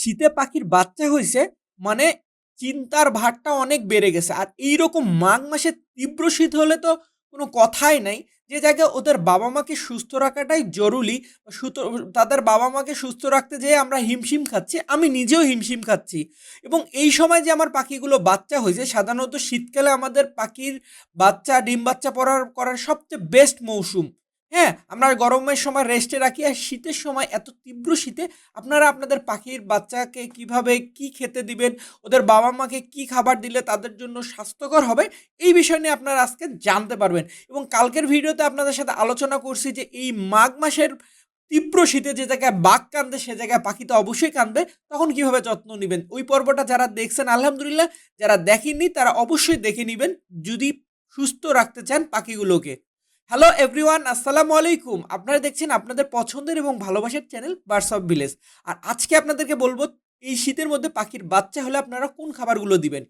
শীতে পাখির বাচ্চা হয়েছে মানে চিন্তার ভারটা অনেক বেড়ে গেছে। আর এইরকম মাঘ মাসে তীব্র শীত হলে তো কোনো কথাই নাই। যে জায়গায় ওদের বাবা মাকে সুস্থ রাখাটাই জরুরি তাদের বাবা মাকে সুস্থ রাখতে যেয়ে আমরা হিমশিম খাচ্ছি, আমি নিজেও হিমশিম খাচ্ছি। এবং এই সময় যে আমার পাখিগুলো বাচ্চা হয়েছে, সাধারণত শীতকালে আমাদের পাখির বাচ্চা, ডিম বাচ্চা পড়ার করার সবচেয়ে বেস্ট মৌসুম। হ্যাঁ আমরা গরমের সময় রেস্টে রাখি আর শীতের সময় এত তীব্র শীতে আপনারা আপনাদের পাখির বাচ্চাকে কীভাবে কি খেতে দিবেন, ওদের বাবা মাকে কি খাবার দিলে তাদের জন্য স্বাস্থ্যকর হবে, এই বিষয় নিয়ে আপনারা আজকে জানতে পারবেন। এবং কালকের ভিডিওতে আপনাদের সাথে আলোচনা করছি যে এই মাঘ মাসের তীব্র শীতে যে জায়গায় বাঘ কান্দে সে জায়গায় পাখি তো অবশ্যই কাঁদবে, তখন কীভাবে যত্ন নেবেন? ওই পর্বটা যারা দেখছেন, আলহামদুলিল্লাহ, যারা দেখেননি তারা অবশ্যই দেখে নেবেন, যদি সুস্থ রাখতে চান পাখিগুলোকে। হ্যালো এভরিওয়ান আসসালামু আলাইকুম আপনারা দেখছেন আপনাদের পছন্দের এবং ভালোবাসার চ্যানেল বার্স অফ ভিলেজ আর আজকে আপনাদেরকে বলব, এই শীতের মধ্যে পাখির বাচ্চা হলে আপনারা কোন খাবারগুলো দিবেন?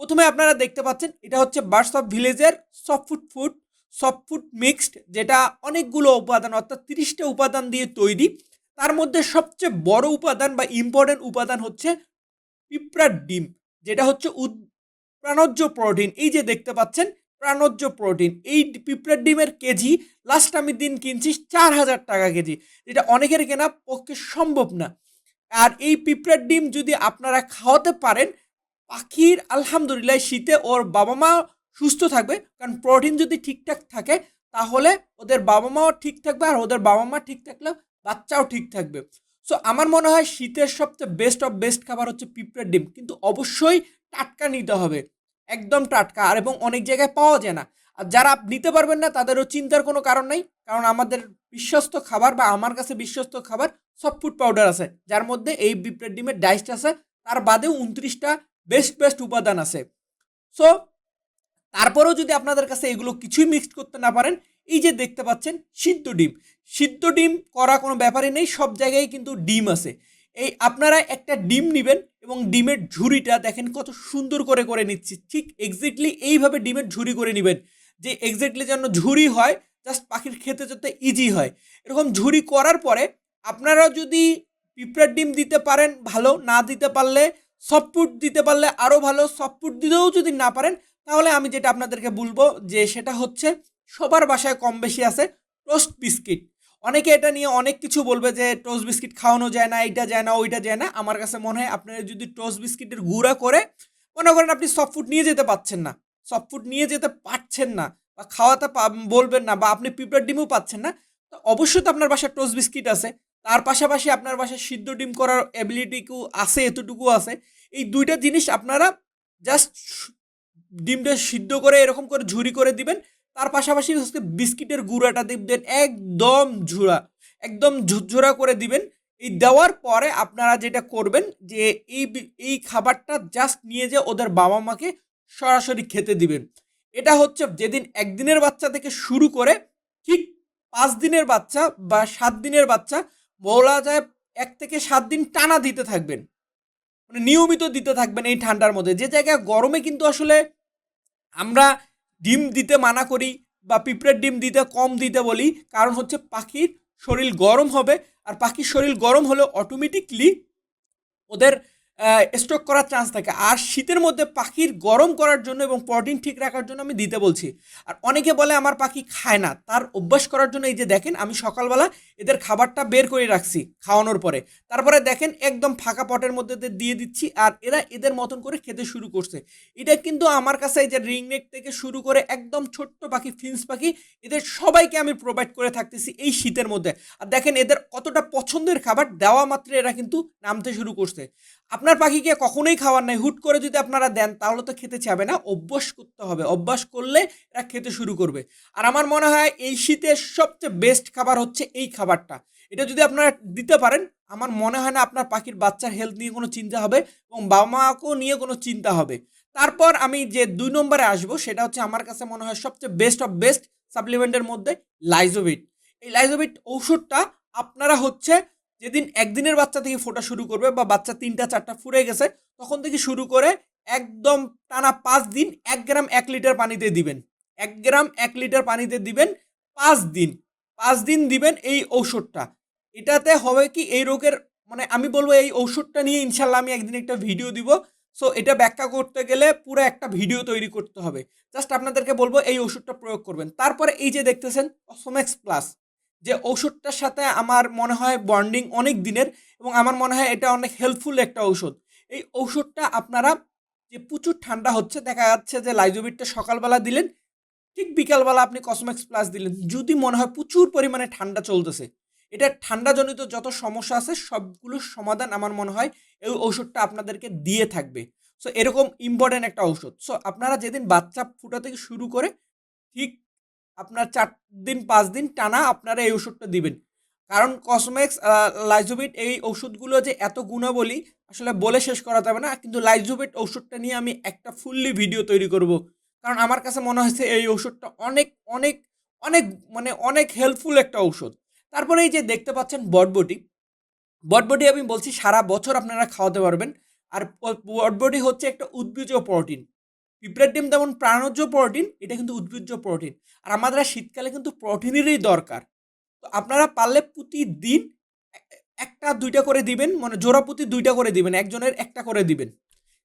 প্রথমে আপনারা দেখতে পাচ্ছেন, এটা হচ্ছে burst of ভিলেজের soft food food soft food mixed যেটা অনেকগুলো উপাদান, অর্থাৎ তিরিশটা উপাদান দিয়ে তৈরি। তার মধ্যে সবচেয়ে বড় উপাদান বা ইম্পর্টেন্ট উপাদান হচ্ছে পিঁপড়ার ডিম, যেটা হচ্ছে উদ প্রাণোজ্জ প্রোটিন। এই যে দেখতে পাচ্ছেন প্রাণোজ্জ প্রোটিন। এই পিঁপড়ার ডিমের কেজি লাস্ট আমি দিন কিনছি চার হাজার টাকা কেজি, যেটা অনেকের কেনা পক্ষে সম্ভব না। আর এই পিঁপড়ার ডিম যদি আপনারা খাওয়াতে পারেন, পাখির আলহামদুলিল্লাহ শীতে ওর বাবা মা সুস্থ থাকবে, কারণ প্রোটিন যদি ঠিকঠাক থাকে, তাহলে ওদের বাবা মাও ঠিক থাকবে আর ওদের বাবা মা ঠিক থাকলে বাচ্চাও ঠিক থাকবে। সো আমার মনে হয় শীতের সবচেয়ে বেস্ট অফ বেস্ট খাবার হচ্ছে পিঁপড়ার ডিম। কিন্তু অবশ্যই টাটকা নিতে হবে। একদম টাটকা আর এবং অনেক জায়গায় পাওয়া যায় না। আর যারা নিতে পারবেন না, তাদেরও চিন্তার কোনো কারণ নেই। কারণ আমাদের বিশ্বস্ত খাবার বা আমার কাছে বিশ্বস্ত খাবার সব ফুড পাউডার আছে। যার মধ্যে এই বিপ্রেড ডিমের ডাইস্ট আছে। তার বাদেও উনত্রিশটা বেস্ট বেস্ট উপাদান আছে। সো তারপরেও যদি আপনাদের কাছে এগুলো কিছুই মিক্সড করতে না পারেন, এই যে দেখতে পাচ্ছেন সিদ্ধ ডিম। সিদ্ধ ডিম করা কোনো ব্যাপারই নেই, সব জায়গায় কিন্তু ডিম আছে। এই আপনারা একটা ডিম নেবেন এবং ডিমের ঝুড়িটা দেখেন কত সুন্দর করে করে নিচ্ছি। ঠিক এক্স্যাক্টলি এইভাবে ডিমের ঝুড়ি করে নেবেন যে এক্স্যাক্টলি যেন ঝুড়ি হয় জাস্ট পাখির খেতে যাতে ইজি হয়। এরকম ঝুড়ি করার পরে আপনারা যদি পিঁপড়ার ডিম দিতে পারেন ভালো, না দিতে পারলে সফটফুড দিতে পারলে আরও ভালো সফটফুড দিতেও যদি না পারেন, তাহলে আমি যেটা আপনাদেরকে বলব যে সেটা হচ্ছে সবার বাসায় কম বেশি আছে টোস্ট বিস্কিট অনেকে এটা নিয়ে অনেক কিছু বলবে যে টোস্ট বিস্কিট খাওয়ানো যায় না, এইটা যায় না, ওইটা যায় না। আমার কাছে মনে হয় আপনারা যদি টোস্ট বিস্কিটের গুঁড়া করে, মনে করেন আপনি সফট ফুড নিয়ে যেতে পারছেন না সফট ফুড নিয়ে যেতে পারছেন না বা খাওয়াতে বলবেন না বা আপনি পিঁপড়ার ডিমও পাচ্ছেন না, তো অবশ্যই তো আপনার বাসায় টোস্ট বিস্কিট আছে। তার পাশাপাশি আপনার বাসায় সিদ্ধ ডিম করার অ্যাবিলিটিকু আছে এতটুকু আছে। এই দুইটা জিনিস আপনারা জাস্ট ডিমটা সিদ্ধ করে এরকম করে ঝুরি করে দিবেন তার পাশাপাশি হচ্ছে বিস্কিটের গুঁড়াটা দিবেন একদম ঝুরা একদম ঝুরঝুরা করে দিবেন। এই দেওয়ার পরে আপনারা যেটা করবেন যে এই এই খাবারটা জাস্ট নিয়ে যে ওদের বাবা মাকে সরাসরি খেতে দিবেন। এটা হচ্ছে যেদিন একদিনের বাচ্চা থেকে শুরু করে ঠিক পাঁচ দিনের বাচ্চা বা সাত দিনের বাচ্চা বলা যায় এক থেকে সাত দিন টানা দিতে থাকবেন। মানে নিয়মিত দিতে থাকবেন এই ঠান্ডার মধ্যে। যে জায়গায় গরমে কিন্তু আসলে আমরা ডিম দিতে মানা করি বা পিঁপড়ের ডিম দিতে, কম দিতে বলি, কারণ হচ্ছে পাখির শরীর গরম হবে, আর পাখির শরীর গরম হলে অটোমেটিকলি ওদের স্টক করার চান্স থাকে। আর শীতের মধ্যে পাখির গরম করার জন্য এবং প্রোটিন ঠিক রাখার জন্য আমি দিতে বলছি। আর অনেকে বলে আমার পাখি খায় না। তার অভ্যাস করার জন্য এই যে দেখেন, আমি সকালবেলা এদের খাবারটা বের করে রাখছি খাওয়ানোর পরে। তারপরে দেখেন, একদম ফাঁকা পটের মধ্যে দিয়ে দিচ্ছি আর এরা এদের মতন করে খেতে শুরু করছে। এটা কিন্তু আমার কাছে এই যে রিংনেক থেকে শুরু করে একদম ছোট্ট পাখি ফিন্স পাখি, এদের সবাইকে আমি প্রোভাইড করে থাকতেছি এই শীতের মধ্যে। আর দেখেন, এদের কতটা পছন্দের খাবার দেওয়া মাত্র এরা কিন্তু নামতে শুরু করছে। আপনার পাখিকে কখনোই খাওয়ার নাই। হুট করে যদি আপনারা দেন, তাহলে তো খেতে চাবে না। অভ্যাস করতে হবে। অভ্যাস করলে এরা খেতে শুরু করবে। আর আমার মনে হয় এই শীতের সবচেয়ে বেস্ট খাবার হচ্ছে এই খাবারটা। এটা যদি আপনারা দিতে পারেন, আমার মনে হয় না আপনার পাখির বাচ্চার হেলথ নিয়ে কোনো চিন্তা হবে এবং বাবা মাকেও নিয়ে কোনো চিন্তা হবে। তারপর আমি যে দুই নম্বরে আসব, সেটা হচ্ছে আমার কাছে মনে হয় সবচেয়ে বেস্ট অফ বেস্ট সাপ্লিমেন্টের মধ্যে লাইজোভিট এই লাইজোভিট ঔষধটা আপনারা হচ্ছে যেদিন একদিনের বাচ্চা থেকে ফোটা শুরু করবে বা বাচ্চা তিনটা, চারটা ফুরে গেছে, তখন থেকে শুরু করে একদম টানা পাঁচ দিন এক গ্রাম এক লিটার পানিতে দিবেন। এক গ্রাম এক লিটার পানিতে দিবেন পাঁচ দিন। পাঁচ দিন দিবেন এই ঔষধটা। এটাতে হবে কি এই রোগের মানে আমি বলব এই ঔষধটা নিয়ে ইনশাল্লাহ আমি একদিন একটা ভিডিও দিব। সো এটা ব্যাখ্যা করতে গেলে পুরো একটা ভিডিও তৈরি করতে হবে। জাস্ট আপনাদেরকে বলব এই ওষুধটা প্রয়োগ করবেন। তারপরে এই যে দেখতেছেন অসোমেক্স প্লাস যে ওষুধটার সাথে আমার মনে হয় বন্ডিং অনেক দিনের এবং আমার মনে হয় এটা অনেক হেল্পফুল একটা ঔষধ। এই ঔষধটা আপনারা যে প্রচুর ঠান্ডা হচ্ছে, দেখা যাচ্ছে যে লাইজোবিটটা সকালবেলা দিলেন, ঠিক বিকালবেলা আপনি কসমেক্স প্লাস দিলেন, যদি মনে হয় প্রচুর পরিমাণে ঠান্ডা চলতেছে, এটা ঠান্ডাজনিত যত সমস্যা আছে, সবগুলোর সমাধান আমার মনে হয় এই ঔষধটা আপনাদেরকে দিয়ে থাকবে। সো এরকম ইম্পর্টেন্ট একটা ঔষধ। সো আপনারা যেদিন বাচ্চা ফুটা থেকে শুরু করে ঠিক আপনার চার দিন, পাঁচ দিন টানা আপনারা এই ওষুধটা দিবেন। কারণ কসমেক্স লাইজোবিট এই ওষুধগুলো যে এত গুণাবলী, আসলে বলে শেষ করা যাবে না। কিন্তু লাইজোবিট ওষুধটা নিয়ে আমি একটা ফুললি ভিডিও তৈরি করব। কারণ আমার কাছে মনে হয়েছে এই ওষুধটা অনেক অনেক অনেক মানে অনেক হেল্পফুল একটা ঔষধ তারপরে এই যে দেখতে পাচ্ছেন বটবটি বটবটি আমি বলছি সারা বছর আপনারা খাওয়াতে পারবেন। আর বটবটি হচ্ছে একটা উদ্ভিজ প্রোটিন। পিঁপড়ের ডিম যেমন প্রাণজ প্রোটিন, এটা কিন্তু উদ্ভিজ্জ প্রোটিন। আর আমাদের শীতকালে কিন্তু প্রোটিনেরই দরকার। তো আপনারা পারলে প্রতিদিন একটা দুইটা করে দিবেন মানে জোড়া প্রতি দুইটা করে দিবেন, একজনের একটা করে দিবেন।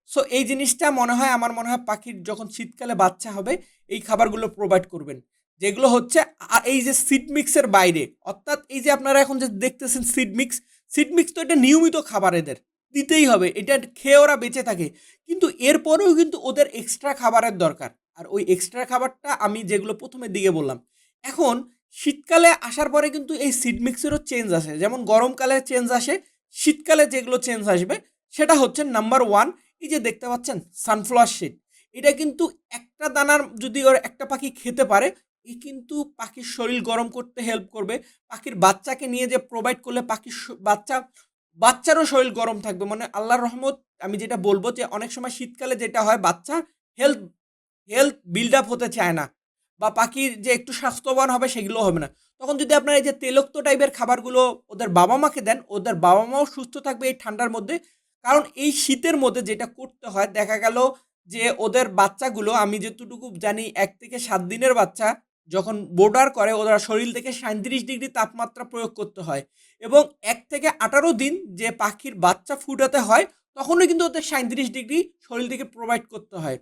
সো এই জিনিসটা মনে হয়, আমার মনে হয় পাখির যখন শীতকালে বাচ্চা হবে, এই খাবারগুলো প্রোভাইড করবেন। যেগুলো হচ্ছে এই যে সিড মিক্সের বাইরে, অর্থাৎ এই যে আপনারা এখন যে দেখতেছেন সিড মিক্স সিড মিক্স তো এটা নিয়মিত খাবার এদের। দিতেই হবে, এটা খেয়ে ওরা বেঁচে থাকে। কিন্তু এরপরেও কিন্তু ওদের এক্সট্রা খাবারের দরকার। আর ওই এক্সট্রা খাবারটা আমি যেগুলো প্রথমের দিকে বললাম, এখন শীতকালে আসার পরে কিন্তু এই সিড মিক্সেরও চেঞ্জ আসে। যেমন গরমকালে চেঞ্জ আসে, শীতকালে যেগুলো চেঞ্জ আসবে, সেটা হচ্ছে নাম্বার ওয়ান এই যে দেখতে পাচ্ছেন সানফ্লাওয়ার শিট এটা কিন্তু একটা দানার যদি ওর একটা পাখি খেতে পারে, এ কিন্তু পাখির শরীর গরম করতে হেল্প করবে। পাখির বাচ্চাকে নিয়ে যে প্রোভাইড করলে পাখির বাচ্চা বাচ্চারও শরীর গরম থাকবে। মানে আল্লাহর রহমত, আমি যেটা বলব যে অনেক সময় শীতকালে যেটা হয়, বাচ্চা হেলথ হেলথ বিল্ড আপ হতে চায় না বা পাখির যে একটু স্বাস্থ্যবান হবে সেগুলো হবে না। তখন যদি আপনারা এই যে তেলক্ত টাইপের খাবারগুলো ওদের বাবা মাকে দেন, ওদের বাবা মাও সুস্থ থাকবে এই ঠান্ডার মধ্যে। কারণ এই শীতের মধ্যে যেটা করতে হয়, দেখা গেল যে ওদের বাচ্চাগুলো, আমি যেটুকু জানি, এক থেকে সাত দিনের বাচ্চা। যখন বোর্ডার করে, ওরা শরীর থেকে সাঁত্রিশ ডিগ্রি তাপমাত্রা প্রয়োগ করতে হয় এবং এক থেকে আঠারো দিন যে পাখির বাচ্চা ফুটাতে হয়, তখনই কিন্তু ওদের সাঁত্রিশ ডিগ্রি শরীর থেকে প্রোভাইড করতে হয়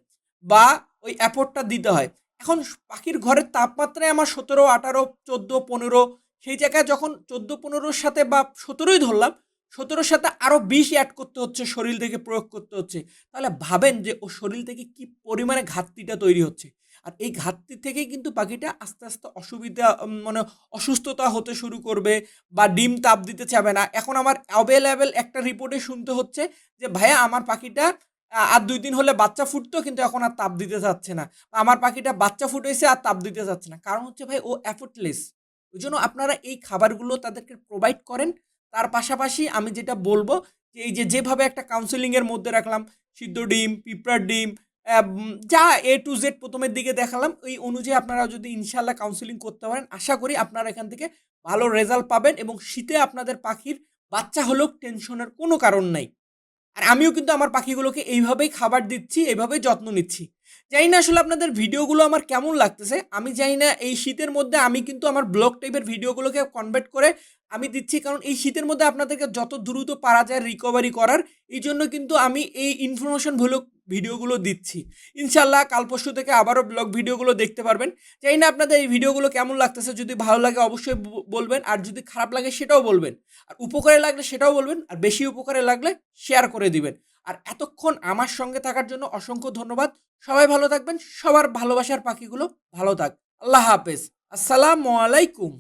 বা ওই অ্যাপোর্টটা দিতে হয়। এখন পাখির ঘরের তাপমাত্রায় আমার সতেরো, আঠারো, চোদ্দ, পনেরো, সেই জায়গায় যখন চোদ্দ, পনেরোর সাথে বা সতেরোই ধরলাম, সতেরোর সাথে আরও বিষ অ্যাড করতে হচ্ছে, শরীর থেকে প্রয়োগ করতে হচ্ছে। তাহলে ভাবেন যে ও শরীর থেকে কি পরিমাণে ঘাটতিটা তৈরি হচ্ছে। আর এই ঘাটতি থেকেই কিন্তু পাখিটা আস্তে আস্তে অসুবিধা মানে অসুস্থতা হতে শুরু করবে বা ডিম তাপ দিতে চাবে না। এখন আমার অ্যাভেলেবেল একটা রিপোর্টে শুনতে হচ্ছে যে, ভাইয়া, আমার পাখিটা আর দুই দিন হলে বাচ্চা ফুটতো, কিন্তু এখন আর তাপ দিতে চাচ্ছে না। আমার পাখিটা বাচ্চা ফুটেছে আর তাপ দিতে চাচ্ছে না। কারণ হচ্ছে, ভাই, ও অ্যাফোর্টলেস ওই জন্য আপনারা এই খাবারগুলো তাদেরকে প্রোভাইড করেন। তার পাশাপাশি আমি যেটা বলব যে, এই যে, যেভাবে একটা কাউন্সিলিংয়ের মধ্যে রাখলাম, সিদ্ধ ডিম, পিঁপড়ার ডিম যা এ টু জেড প্রথমের দিকে দেখালাম ওই অনুযায়ী আপনারা যদি ইনশাল্লাহ কাউন্সিলিং করতে পারেন, আশা করি আপনারা এখান থেকে ভালো রেজাল্ট পাবেন এবং শীতে আপনাদের পাখির বাচ্চা হলেও টেনশনের কোনো কারণ নাই। আর আমিও কিন্তু আমার পাখিগুলোকে এইভাবেই খাবার দিচ্ছি, এইভাবেই যত্ন নিচ্ছি। জানি না আসলে আপনাদের ভিডিওগুলো আমার কেমন লাগতেছে, আমি জানি না এই শীতের মধ্যে আমি কিন্তু আমার ব্লগ টাইপের ভিডিওগুলোকে কনভার্ট করে আমি দিচ্ছি, কারণ এই শীতের মধ্যে আপনাদেরকে যত দ্রুত পারা যায় রিকভারি করার, এই জন্য কিন্তু আমি এই ইনফরমেশন ভুলো ভিডিওগুলো দিচ্ছি। ইনশাল্লাহ কাল পরশু থেকে আবারও ব্লগ ভিডিওগুলো দেখতে পারবেন। চাই না আপনাদের এই ভিডিওগুলো কেমন লাগতেছে, যদি ভালো লাগে অবশ্যই বলবেন, আর যদি খারাপ লাগে সেটাও বলবেন। আর উপকারে লাগলে সেটাও বলবেন, আর বেশি উপকারে লাগলে শেয়ার করে দিবেন। আর এতক্ষণ আমার সঙ্গে থাকার জন্য অসংখ্য ধন্যবাদ। সবাই ভালো থাকবেন, সবার ভালোবাসার পাখিগুলো ভালো থাক। আল্লাহ হাফেজ। আসসালামু আলাইকুম।